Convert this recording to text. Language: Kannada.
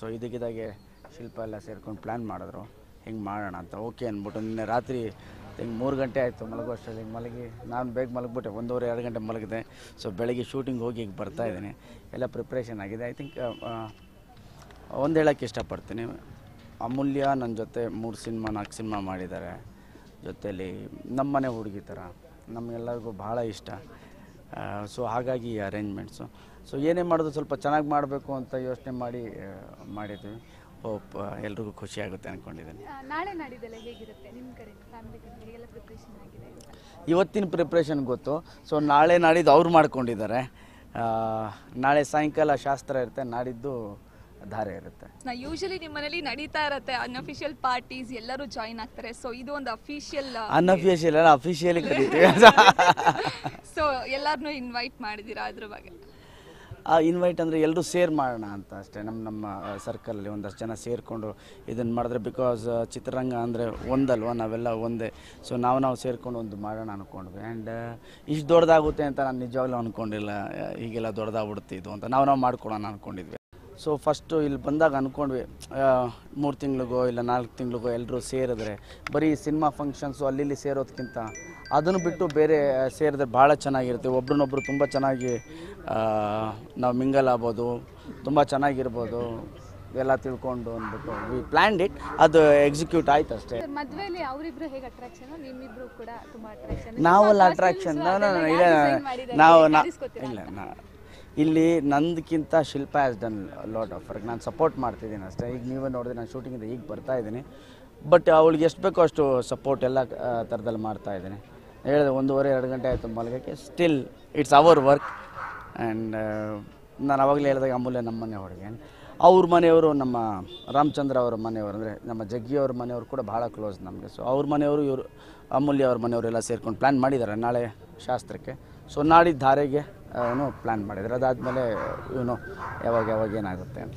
ಸೊ ಇದಕ್ಕಿದಾಗೆ ಶಿಲ್ಪ ಎಲ್ಲ ಸೇರ್ಕೊಂಡು ಪ್ಲ್ಯಾನ್ ಮಾಡಿದ್ರು. ಹಿಂಗೆ ಮಾಡೋಣ ಅಂತ. ಓಕೆ ಅಂದ್ಬಿಟ್ಟು ನಿನ್ನೆ ರಾತ್ರಿ ಹಿಂಗೆ ಮೂರು ಗಂಟೆ ಆಯಿತು ಮಲಗೋ ಅಷ್ಟರಲ್ಲಿ ಹಿಂಗೆ ಮಲಗಿ. ನಾನು ಬೇಗ ಮಲಗಿಬಿಟ್ಟೆ. ಒಂದೂವರೆ, ಎರಡು ಗಂಟೆ ಮಲಗಿದೆ ಸೊ ಬೆಳಗ್ಗೆ ಶೂಟಿಂಗ್ ಹೋಗಿ ಈಗ ಬರ್ತಾ ಇದ್ದೀನಿ. ಎಲ್ಲ ಪ್ರಿಪ್ರೇಷನ್ ಆಗಿದೆ. ಐ ಥಿಂಕ್ ಒಂದು ಹೇಳೋಕ್ಕೆ ಇಷ್ಟಪಡ್ತೀನಿ. ಅಮೂಲ್ಯ ನನ್ನ ಜೊತೆ ಮೂರು ಸಿನಿಮಾ, ನಾಲ್ಕು ಸಿನಿಮಾ ಮಾಡಿದ್ದಾರೆ. ಜೊತೆಯಲ್ಲಿ ನಮ್ಮನೆ ಹುಡುಗಿ ಥರ. ನಮಗೆಲ್ಲರಿಗೂ ಭಾಳ ಇಷ್ಟ. ಸೊ ಹಾಗಾಗಿ ಈ ಅರೇಂಜ್ಮೆಂಟ್ಸು ಸೊ ಏನೇ ಮಾಡೋದು ಸ್ವಲ್ಪ ಚೆನ್ನಾಗಿ ಮಾಡಬೇಕು ಅಂತ ಯೋಚನೆ ಮಾಡಿ ಮಾಡಿದ್ವಿ. ಹೋಪ್ ಎಲ್ರಿಗೂ ಖುಷಿ ಆಗುತ್ತೆ ಅಂದ್ಕೊಂಡಿದ್ದೀನಿ ನಾಳೆ ನಾಡಿದ್ದೆಲ್ಲ ಹೇಗಿರುತ್ತೆ? ನಿಮ್ಮ ಕಡೆ ಫ್ಯಾಮಿಲಿ ಕಡೆ ಹೇಗೆಲ್ಲ ಪ್ರಿಪ್ರೇಷನ್ ಆಗಿದೆ ಇವತ್ತಿನ ಪ್ರಿಪ್ರೇಷನ್ ಗೊತ್ತು. ಸೊ ನಾಳೆ ನಾಡಿದ್ದು ಅವ್ರು ಮಾಡ್ಕೊಂಡಿದ್ದಾರೆ. ನಾಳೆ ಸಾಯಂಕಾಲ ಶಾಸ್ತ್ರ ಇರುತ್ತೆ. ನಾಡಿದ್ದು ಧಾರೆ ಇರುತ್ತೆ. ನಾ ಯೂಶಲಿ ನಿಮ್ಮ ಮನೇಲಿ ನಡೀತಾ ಇರುತ್ತೆ ಅನ್ಅಫಿಷಿಯಲ್ ಪಾರ್ಟೀಸ್ ಎಲ್ಲರೂ ಜಾಯಿನ್ ಆಗ್ತಾರೆ. ಸೊ ಇದು ಒಂದು ಅಫಿಷಿಯಲ್ ಅನ್ಅಫಿಷಿಯಲ್ ಅಲ್ಲ ಅಫಿಷಿಯಲಿ ಕರೀತೀವಿ. ಸೊ ಎಲ್ಲರನ್ನೂ ಇನ್ವೈಟ್ ಮಾಡಿದ್ದೀರಾ ಅದ್ರ ಬಗ್ಗೆ? ಆ ಇನ್ವೈಟ್ ಅಂದರೆ ಎಲ್ಲರೂ ಸೇರ್ ಮಾಡೋಣ ಅಂತ ಅಷ್ಟೇ. ನಮ್ಮ ನಮ್ಮ ಸರ್ಕಲಲ್ಲಿ ಒಂದಷ್ಟು ಜನ ಸೇರಿಕೊಂಡು ಇದನ್ನು ಮಾಡಿದ್ರೆ ಬಿಕಾಸ್ ಚಿತ್ರರಂಗ ಅಂದರೆ ಒಂದಲ್ವ? ನಾವೆಲ್ಲ ಒಂದೇ. ಸೊ ನಾವು ನಾವು ಸೇರಿಕೊಂಡು ಒಂದು ಮಾಡೋಣ ಅಂದ್ಕೊಂಡ್ವಿ ಆ್ಯಂಡ್ ಇಷ್ಟು ದೊಡ್ಡದಾಗುತ್ತೆ ಅಂತ ನಾನು ನಿಜವಾಗ್ಲೂ ಅಂದ್ಕೊಂಡಿಲ್ಲ ಹೀಗೆಲ್ಲ ದೊಡ್ಡದಾಗ್ಬಿಡುತ್ತೆ ಇದು ಅಂತ. ನಾವು ನಾವು ಮಾಡ್ಕೊಳ್ಳೋಣ ಅಂದ್ಕೊಂಡಿದ್ವಿ ಸೊ ಫಸ್ಟು ಇಲ್ಲಿ ಬಂದಾಗ ಅಂದ್ಕೊಂಡ್ವಿ ಮೂರು ತಿಂಗಳಿಗೋ ಇಲ್ಲ ನಾಲ್ಕು ತಿಂಗಳಿಗೋ ಎಲ್ಲರೂ ಸೇರಿದ್ರೆ ಬರೀ ಸಿನಿಮಾ ಫಂಕ್ಷನ್ಸು ಅಲ್ಲಿ ಸೇರೋದಕ್ಕಿಂತ ಅದನ್ನು ಬಿಟ್ಟು ಬೇರೆ ಸೇರಿದ್ರೆ ಭಾಳ ಚೆನ್ನಾಗಿರುತ್ತೆ. ಒಬ್ರನ್ನೊಬ್ರು ತುಂಬ ಚೆನ್ನಾಗಿ ನಾವು ಮಿಂಗಲ್ ಆಗ್ಬೋದು ತುಂಬ ಚೆನ್ನಾಗಿರ್ಬೋದು ಎಲ್ಲ ತಿಳ್ಕೊಂಡು ಅಂದ್ಬಿಟ್ಟು ವಿ ಪ್ಲ್ಯಾಂಡ್ ಇಟ್ ಅದು ಎಕ್ಸಿಕ್ಯೂಟ್ ಆಯ್ತು ಅಷ್ಟೇ. ನಾವಲ್ಲ ಅಟ್ರಾಕ್ಷನ್ ಇಲ್ಲ ನಾವು ಇಲ್ಲ ನಾ ಇಲ್ಲಿ ನಂದಕ್ಕಿಂತ Shilpa has done lot of work ನಾನು ಸಪೋರ್ಟ್ ಮಾಡ್ತಿದ್ದೀನಿ ಅಷ್ಟೇ. ಈಗ ನೀವೇ ನೋಡಿದ್ರೆ ನಾನು ಶೂಟಿಂಗಿಂದ ಈಗ ಬರ್ತಾ ಇದ್ದೀನಿ. ಬಟ್ ಅವಳಿಗೆ ಎಷ್ಟು ಬೇಕೋ ಅಷ್ಟು ಸಪೋರ್ಟ್ ಎಲ್ಲ ಥರದಲ್ಲಿ ಮಾಡ್ತಾ ಇದ್ದೀನಿ. ಹೇಳಿದೆ, ಒಂದೂವರೆ, ಎರಡು ಗಂಟೆ ಆಯಿತು ಮಲಗಕ್ಕೆ. Still it's our work and ನಾನು ಅವಾಗಲೇ ಹೇಳಿದಾಗ ಅಮೂಲ್ಯ ನಮ್ಮ ಮನೆ ಹುಡುಗಿ ಅವ್ರ ಮನೆಯವರು ನಮ್ಮ ರಾಮಚಂದ್ರ ಅವರ ಮನೆಯವರು, ಅಂದರೆ ನಮ್ಮ ಜಗ್ಗಿ ಅವ್ರ ಮನೆಯವರು ಕೂಡ ಭಾಳ ಕ್ಲೋಸ್ ನಮಗೆ. ಸೊ ಅವ್ರ ಮನೆಯವರು ಇವರು, ಅಮೂಲ್ಯ ಅವ್ರ ಮನೆಯವರೆಲ್ಲ ಸೇರ್ಕೊಂಡು ಪ್ಲ್ಯಾನ್ ಮಾಡಿದ್ದಾರೆ ನಾಳೆ ಶಾಸ್ತ್ರಕ್ಕೆ. ಸೊ ನಾಡಿದ್ದು ಧಾರೆಗೆ ಪ್ಲ್ಯಾನ್ ಮಾಡಿದ್ರು. ಅದಾದಮೇಲೆ ಇವನು ಯಾವಾಗ ಯಾವಾಗ ಏನಾಗುತ್ತೆ ಅಂತ.